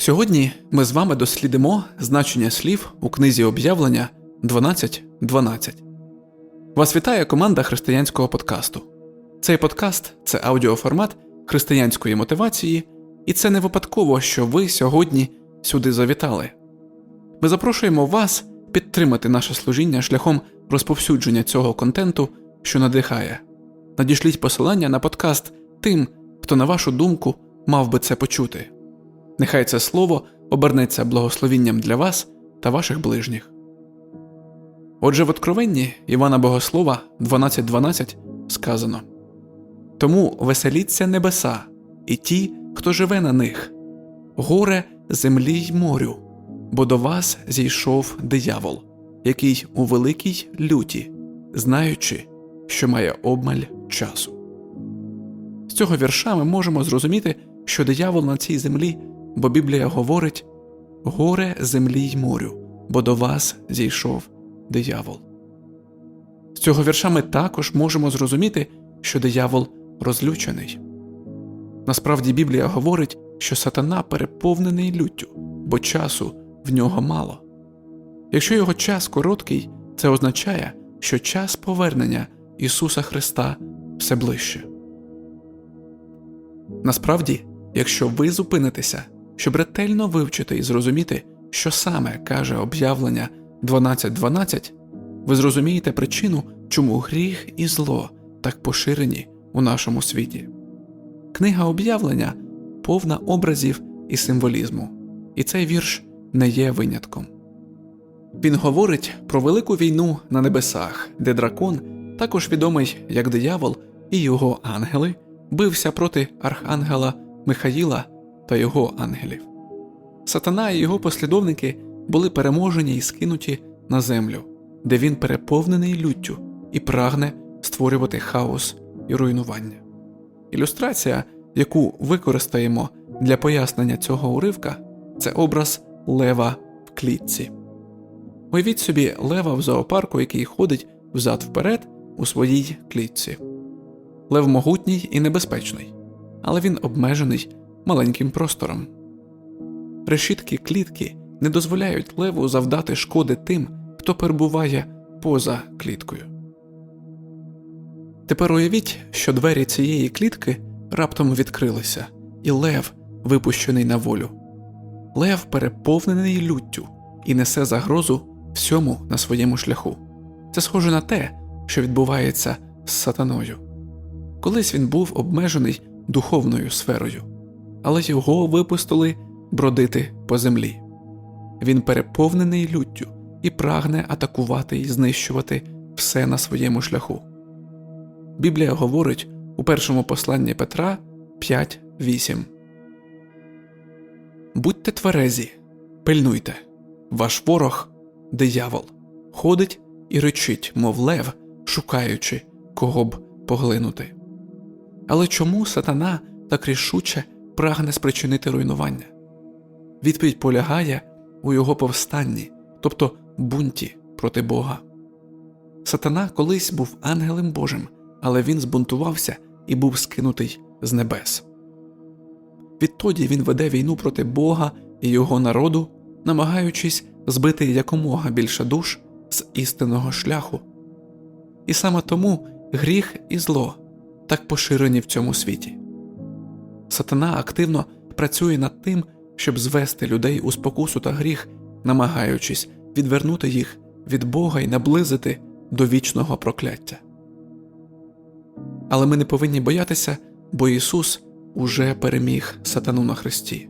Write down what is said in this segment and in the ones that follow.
Сьогодні ми з вами дослідимо значення слів у книзі об'явлення 12.12. Вас вітає команда християнського подкасту. Цей подкаст це аудіоформат християнської мотивації, і це не випадково, що ви сьогодні сюди завітали. Ми запрошуємо вас підтримати наше служіння шляхом розповсюдження цього контенту, що надихає. Надішліть посилання на подкаст тим, хто, на вашу думку, мав би це почути. Нехай це слово обернеться благословінням для вас та ваших ближніх. Отже, в Откровенні Івана Богослова 12.12 сказано Тому веселіться небеса, і ті, хто живе на них, горе землі й морю, бо до вас зійшов диявол, який у великій люті, знаючи, що має обмаль часу. З цього вірша ми можемо зрозуміти, що диявол на цій землі, бо Біблія говорить горе землі й морю, бо до вас зійшов диявол. З цього вірша ми також можемо зрозуміти, що диявол розлючений. Насправді Біблія говорить, що сатана переповнений люттю, бо часу в нього мало. Якщо його час короткий, це означає, що час повернення Ісуса Христа все ближче. Насправді, якщо ви зупинитеся, щоб ретельно вивчити і зрозуміти, що саме каже об'явлення 12.12, ви зрозумієте причину, чому гріх і зло так поширені у нашому світі. Книга об'явлення повна образів і символізму, і цей вірш не є винятком. Він говорить про велику війну на небесах, де дракон, також відомий як диявол, і його ангели бився проти архангела Михаїла та його ангелів. Сатана і його послідовники були переможені і скинуті на землю, де він переповнений люттю і прагне створювати хаос і руйнування. Ілюстрація, яку використаємо для пояснення цього уривка, це образ лева в клітці. Уявіть собі лева в зоопарку, який ходить взад вперед у своїй клітці. Лев могутній і небезпечний, але він обмежений маленьким простором. Решітки клітки не дозволяють леву завдати шкоди тим, хто перебуває поза кліткою. Тепер уявіть, що двері цієї клітки раптом відкрилися, і лев випущений на волю. Лев переповнений люттю і несе загрозу всьому на своєму шляху. Це схоже на те, що відбувається з сатаною. Колись він був обмежений духовною сферою, але його випустили бродити по землі. Він переповнений люттю і прагне атакувати і знищувати все на своєму шляху. Біблія говорить у першому посланні Петра 5.8 Будьте тверезі, пильнуйте, ваш ворог, диявол, ходить і речить, мов лев, шукаючи, кого б поглинути. Але чому сатана так рішуче прагне спричинити руйнування? Відповідь полягає у його повстанні, тобто бунті проти Бога. Сатана колись був ангелем Божим, але він збунтувався і був скинутий з небес. Відтоді він веде війну проти Бога і його народу, намагаючись збити якомога більше душ з істинного шляху. І саме тому гріх і зло так поширені в цьому світі. Сатана активно працює над тим, щоб звести людей у спокусу та гріх, намагаючись відвернути їх від Бога і наблизити до вічного прокляття. Але ми не повинні боятися, бо Ісус уже переміг сатану на Христі.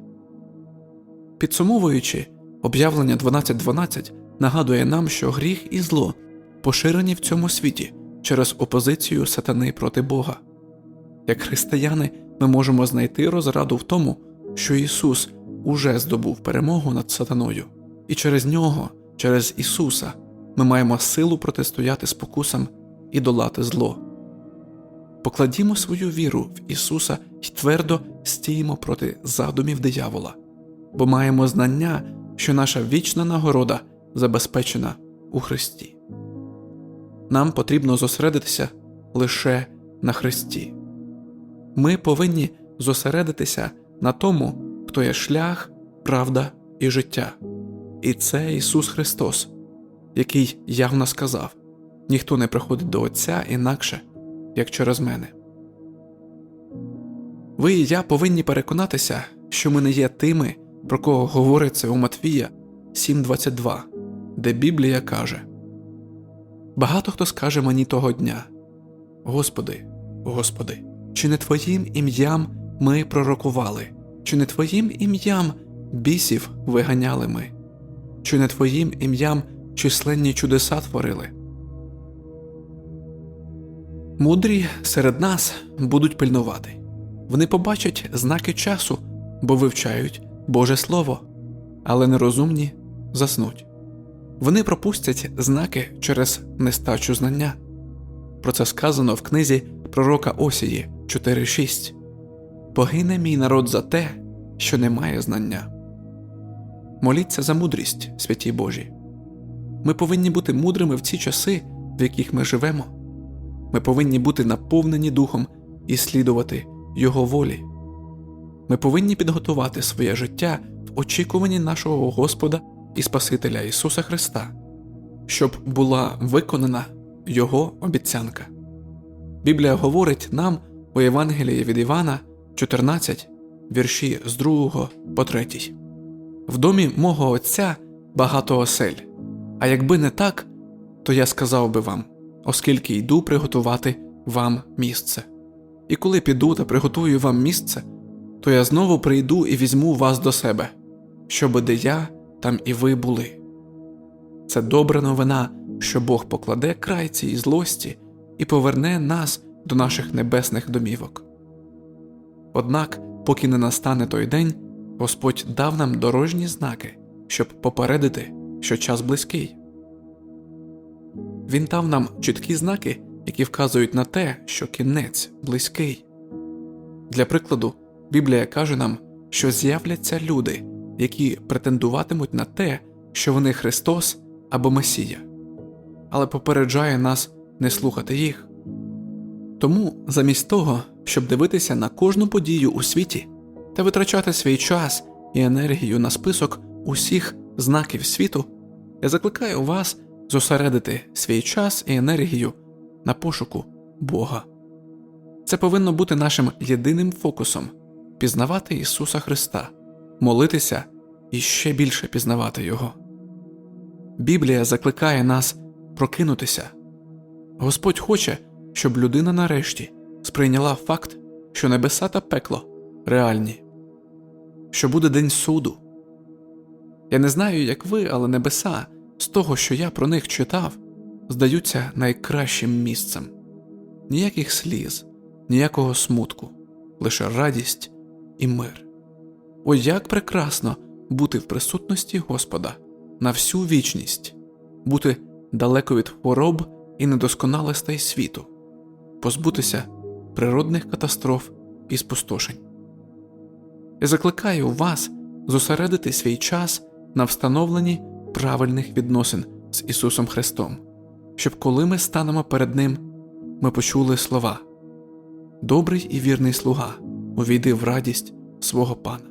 Підсумовуючи, об'явлення 12.12 нагадує нам, що гріх і зло поширені в цьому світі через опозицію сатани проти Бога. Як християни, ми можемо знайти розраду в тому, що Ісус уже здобув перемогу над сатаною, і через нього, через Ісуса, ми маємо силу протистояти спокусам і долати зло. Покладімо свою віру в Ісуса і твердо стіємо проти задумів диявола, бо маємо знання, що наша вічна нагорода забезпечена у Христі. Нам потрібно зосередитися лише на Христі. Ми повинні зосередитися на тому, хто є шлях, правда і життя. І це Ісус Христос, який явно сказав: ніхто не приходить до Отця інакше, як через мене. Ви і я повинні переконатися, що ми не є тими, про кого говориться у Матвія 7.22, де Біблія каже: Багато хто скаже мені того дня: Господи, Господи, чи не Твоїм ім'ям ми пророкували, чи не Твоїм ім'ям бісів виганяли ми, чи не Твоїм ім'ям численні чудеса творили? Мудрі серед нас будуть пильнувати. Вони побачать знаки часу, бо вивчають Боже Слово, але нерозумні заснуть. Вони пропустять знаки через нестачу знання. Про це сказано в книзі пророка Осії 4.6 Погине мій народ за те, що не має знання. Моліться за мудрість, святі Божі. Ми повинні бути мудрими в ці часи, в яких ми живемо. Ми повинні бути наповнені духом і слідувати Його волі. Ми повинні підготувати своє життя в очікуванні нашого Господа і Спасителя Ісуса Христа, щоб була виконана Його обіцянка. Біблія говорить нам у Євангелії від Івана 14, вірші з 2 по 3. В домі мого Отця багато осель, а якби не так, то я сказав би вам, оскільки йду приготувати вам місце. І коли піду та приготую вам місце, то я знову прийду і візьму вас до себе, щоби де я, там і ви були. Це добра новина, що Бог покладе край цій злості і поверне нас до наших небесних домівок. Однак, поки не настане той день, Господь дав нам дорожні знаки, щоб попередити, що час близький. Він дав нам чіткі знаки, які вказують на те, що кінець близький. Для прикладу, Біблія каже нам, що з'являться люди, які претендуватимуть на те, що вони Христос або Месія, але попереджає нас не слухати їх. Тому, замість того, щоб дивитися на кожну подію у світі та витрачати свій час і енергію на список усіх знаків світу, я закликаю вас зосередити свій час і енергію на пошуку Бога. Це повинно бути нашим єдиним фокусом пізнавати Ісуса Христа, молитися і ще більше пізнавати Його. Біблія закликає нас прокинутися. Господь хоче, щоб людина нарешті сприйняла факт, що небеса та пекло реальні, що буде день суду. Я не знаю, як ви, але небеса, з того, що я про них читав, здаються найкращим місцем ніяких сліз, ніякого смутку, лише радість і мир. О, як прекрасно бути в присутності Господа на всю вічність, бути далеко від хвороб і недосконалостей світу, позбутися природних катастроф і спустошень. Я закликаю вас зосередити свій час на встановленні правильних відносин з Ісусом Христом, щоб коли ми станемо перед Ним, ми почули слова Добрий і вірний слуга, увійди в радість свого Пана.